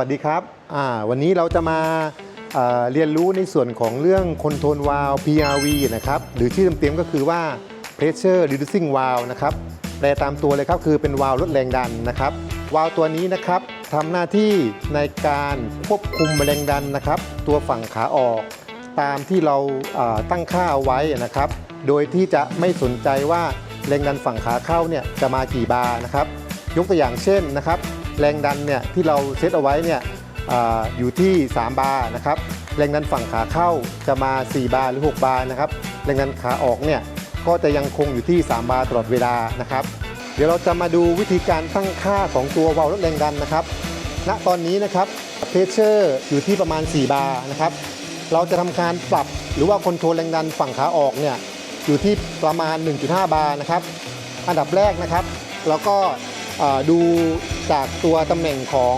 สวัสดีครับวันนี้เราจะมาเอ่อเรียนรู้ในส่วนของเรื่องคอนโทรลวาล PRV นะครับ หรือชื่อเต็มๆก็คือว่า Pressure Reducing Valve นะครับแปลตามตัวเลยครับคือเป็นวาล์วลดแรงดันนะครับ วาล์วตัวนี้นะครับทำหน้าที่ในการควบคุมแรงดันนะครับ ตัวฝั่งขาออกตามที่เราเอ่อตั้งค่าเอาไว้นะครับ โดยที่จะไม่สนใจว่าแรงดันฝั่งขาเข้าเนี่ยจะมากี่บาร์นะครับ ยกตัวอย่างเช่นนะครับ แรงดันเนี่ยที่เราเซตเอาไว้เนี่ยออยู่ที่ 3 บาร์นะครับ แรงดันฝั่งขาเข้าจะมา 4 บาร์หรือ 6 บาร์นะครับ แรงดันขาออกเนี่ยก็จะยังคงอยู่ที่ 3 บาร์ตลอดเวลานะครับ เดี๋ยวเราจะมาดูวิธีการตั้งค่าของตัววาล์วลดแรงดันนะครับ ณ ตอนนี้นะครับเพชเชอร์อยู่ที่ประมาณ 4 บาร์นะครับ เราจะทำการปรับหรือว่าคอนโทรลแรงดันฝั่งขาออกเนี่ยอยู่ที่ประมาณ 1.5 บาร์นะครับ อันดับแรกนะครับเราก็ ดูจากตัวตำแหน่งของ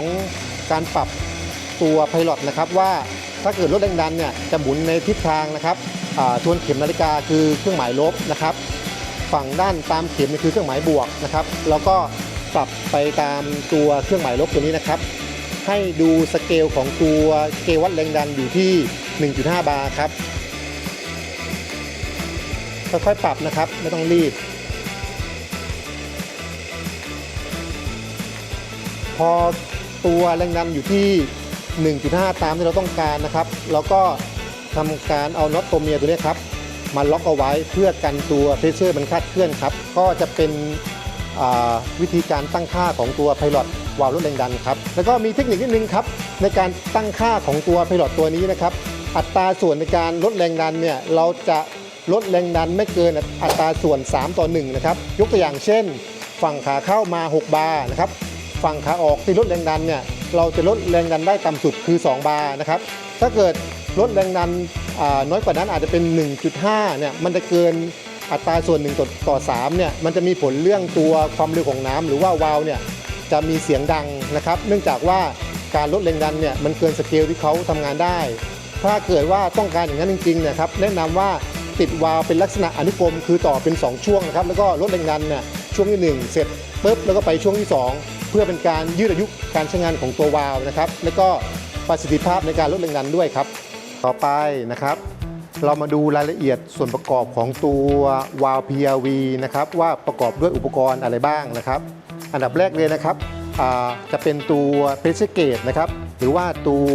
การปรับตัวไพลอตนะครับว่าถ้าเกิดลดแรงดันเนี่ยจะหมุนในทิศทางนะครับทวนเข็มนาฬิกาคือเครื่องหมายลบนะครับ ฝั่งด้านตามเข็มคือเครื่องหมายบวกนะครับ แล้วก็ปรับไปตามตัวเครื่องหมายลบตัวนี้นะครับ ให้ดูสเกลของตัวเกวัดแรงดันอยู่ที่ 1.5 บาร์ครับค่อยๆปรับนะครับไม่ต้องรีบ พอตัวแรงดันอยู่ที่ 1.5 ตามที่เราต้องการนะครับ แล้วก็ทำการเอาน็อตตัวเมียตัวนี้ครับมาล็อกเอาไว้เพื่อกันตัวเพรสเชอร์มันคลาดเคลื่อนครับ ก็จะเป็นวิธีการตั้งค่าของตัวไพลอตวาล์วลดแรงดันครับ แล้วก็มีเทคนิคนิดนึงครับในการตั้งค่าของตัวไพลอตตัวนี้นะครับ อัตราส่วนในการลดแรงดันเนี่ยเราจะลดแรงดันไม่เกินอัตราส่วน 3 ต่อ 1 นะครับ ยกตัวอย่างเช่น ฝั่งขาเข้ามา 6 บาร์นะครับ ฝั่งขาออกที่ลดแรงดันเนี่ยเราจะลดแรงดันได้ต่ำสุดคือ 2 บาร์นะครับถ้าเกิดลดแรงดันน้อยกว่านั้นอาจจะเป็น 1.5เนี่ยมันจะเกินอัตราส่วน1ต่อต่อ3เนี่ยมันจะมีผลเรื่องตัวความเร็วของน้ำหรือว่าวาล์วเนี่ยจะมีเสียงดังนะครับ เนื่องจากว่าการลดแรงดันเนี่ยมันเกินสเกลที่เขาทำงานได้ ถ้าเกิดว่าต้องการอย่างนั้นจริงๆนะครับแนะนำว่าติดวาล์วเป็นลักษณะอนุกรมคือต่อเป็น 2 ช่วงนะครับแล้วก็ลดแรงดันเนี่ยช่วงที่ 1 เสร็จปุ๊บแล้วก็ไปช่วงที่ 2 เพื่อเป็นการยืดอายุการใช้งานของตัววาล์วนะครับ แล้วก็ประสิทธิภาพในการลดแรงดันด้วยครับ ต่อไปนะครับ เรามาดูรายละเอียดส่วนประกอบของตัววาล์ว PRV นะครับว่าประกอบด้วยอุปกรณ์อะไรบ้างนะครับ อันดับแรกเลยนะครับจะเป็นตัวเพชเกตนะครับหรือว่าตัว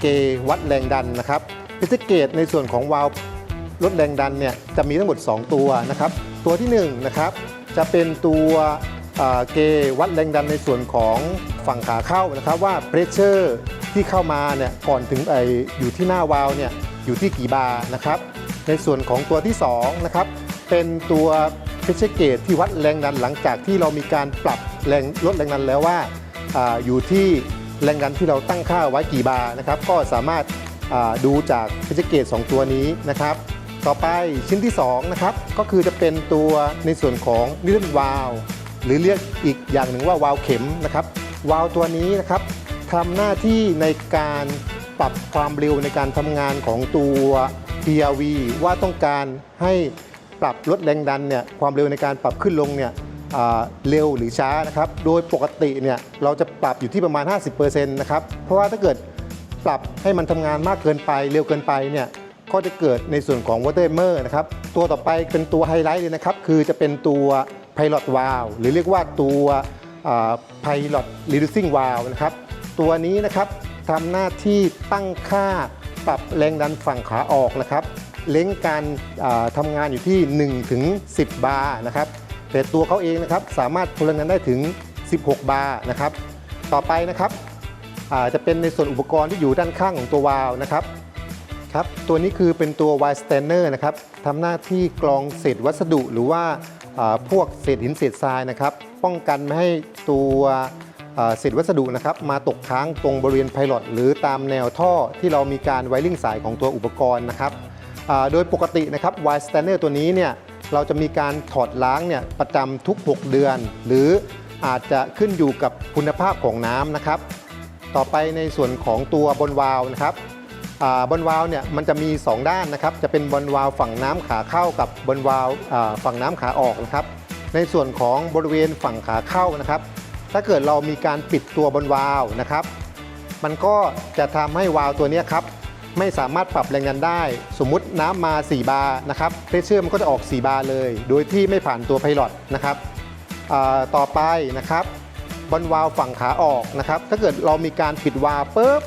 เกวัดแรงดันนะครับเพชเกตในส่วนของวาล์วลดแรงดันเนี่ยจะมีทั้งหมด 2 ตัวนะครับ ตัวที่1นะครับจะเป็นตัว เกวัดแรงดันในส่วนของฝั่งขาเข้านะครับว่าเพรสเชอร์ที่เข้ามาเนี่ยก่อนถึงไออยู่ที่หน้าวาล์วเนี่ยอยู่ที่กี่บาร์นะครับ ในส่วนของตัวที่2นะครับเป็นตัวเพรสเชอร์เกตที่วัดแรงดันหลังจากที่เรามีการปรับแรงลดแรงดันแล้วว่าออยู่ที่แรงดันที่เราตั้งค่าไว้กี่บาร์นะครับ ก็สามารถดูจากเพชรเกต2ตัวนี้นะครับ ต่อไปชิ้นที่2นะครับก็คือจะเป็นตัวในส่วนของนิลวาล หรือเรียกอีกอย่างหนึ่งว่าวาล์วเข็มนะครับวาล์วตัวนี้นะครับทำหน้าที่ในการปรับความเร็วในการทำงานของตัว PRV ว่าต้องการให้ปรับลดแรงดันเนี่ยความเร็วในการปรับขึ้นลงเนี่ยเร็วหรือช้านะครับ โดยปกติเนี่ยเราจะปรับอยู่ที่ประมาณ 50%นะครับ เพราะว่าถ้าเกิดปรับให้มันทำงานมากเกินไปเร็วเกินไปเนี่ยก็จะเกิดในส่วนของ water hammer นะครับ ตัวต่อไปเป็นตัวไฮไลท์เลยนะครับ คือจะเป็นตัว pilot valve หรือเรียกว่าตัวอ่า pilot reducing valve นะครับ ตัวนี้นะครับทำหน้าที่ตั้งค่าปรับแรงดันฝั่งขาออกนะครับ เล้งการอ่าทำงานอยู่ที่ 1 ถึง 10 บาร์นะครับ แต่ตัวเขาเองนะครับสามารถพลังงานได้ถึง 16 บาร์นะครับ ต่อไปนะครับอาจะเป็นในส่วนอุปกรณ์ที่อยู่ด้านข้างของตัววาล์วนะครับครับ ตัวนี้คือเป็นตัว w i s t a n n e r นะครับทำหน้าที่กรองเศษวัสดุหรือว่า พวกเศษหินเศษทรายนะครับ ป้องกันไม่ให้ตัวเศษวัสดุนะครับมาตกค้างตรงบริเวณไพลอตหรือตามแนวท่อที่เรามีการไวริ่งสายของตัวอุปกรณ์นะครับโดยปกตินะครับ w i s t a n n e r ตัวนี้เนี่ยเราจะมีการถอดล้างเนี่ยประจำทุก 6 เดือน หรืออาจจะขึ้นอยู่กับคุณภาพของน้ำนะครับ ต่อไปในส่วนของตัวบนวาล์วนะครับ อ่าบนวาล์วเนี่ยมันจะมี 2 ด้านนะครับ จะเป็นบนวาล์วฝั่งน้ำขาเข้ากับบนวาล์วฝั่งน้ำขาออกนะครับ ในส่วนของบริเวณฝั่งขาเข้านะครับ ถ้าเกิดเรามีการปิดตัวบนวาล์วนะครับ มันก็จะทำให้วาล์วตัวนี้ครับไม่สามารถปรับแรงดันได้ สมมุติน้ำมา 4 บาร์นะครับเพรสเชอร์มันก็จะออก 4 บาร์เลย โดยที่ไม่ผ่านตัวไพลอตนะครับต่อไปนะครับบนวาล์วฝั่งขาออกนะครับ ถ้าเกิดเรามีการปิดวาล์วปุ๊บ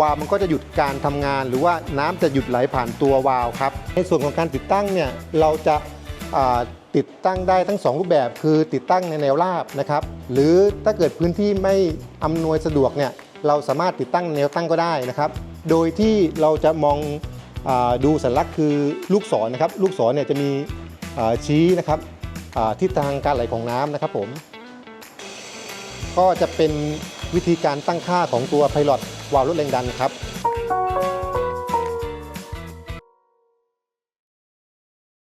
วาล์วมันก็จะหยุดการทำงาน หรือว่าน้ำจะหยุดไหลผ่านตัววาล์วครับ ในส่วนของการติดตั้งเนี่ยเราจะาติดตั้งได้ทั้ง 2 รูปแบบคือติดตั้งในแนวราบนะครับ หรือถ้าเกิดพื้นที่ไม่อำนวยสะดวกเนี่ยเราสามารถติดตั้งแนวตั้งก็ได้นะครับ โดยที่เราจะมองอดูสัญลักษณ์คือลูกศรนะครับ ลูกศรเนี่ยจะมีชี้นะครับทิศทางการไหลของน้ำนะครับผม ก็จะเป็นวิธีการตั้งค่าของตัวไพลอต วาล์วลดแรงดันครับ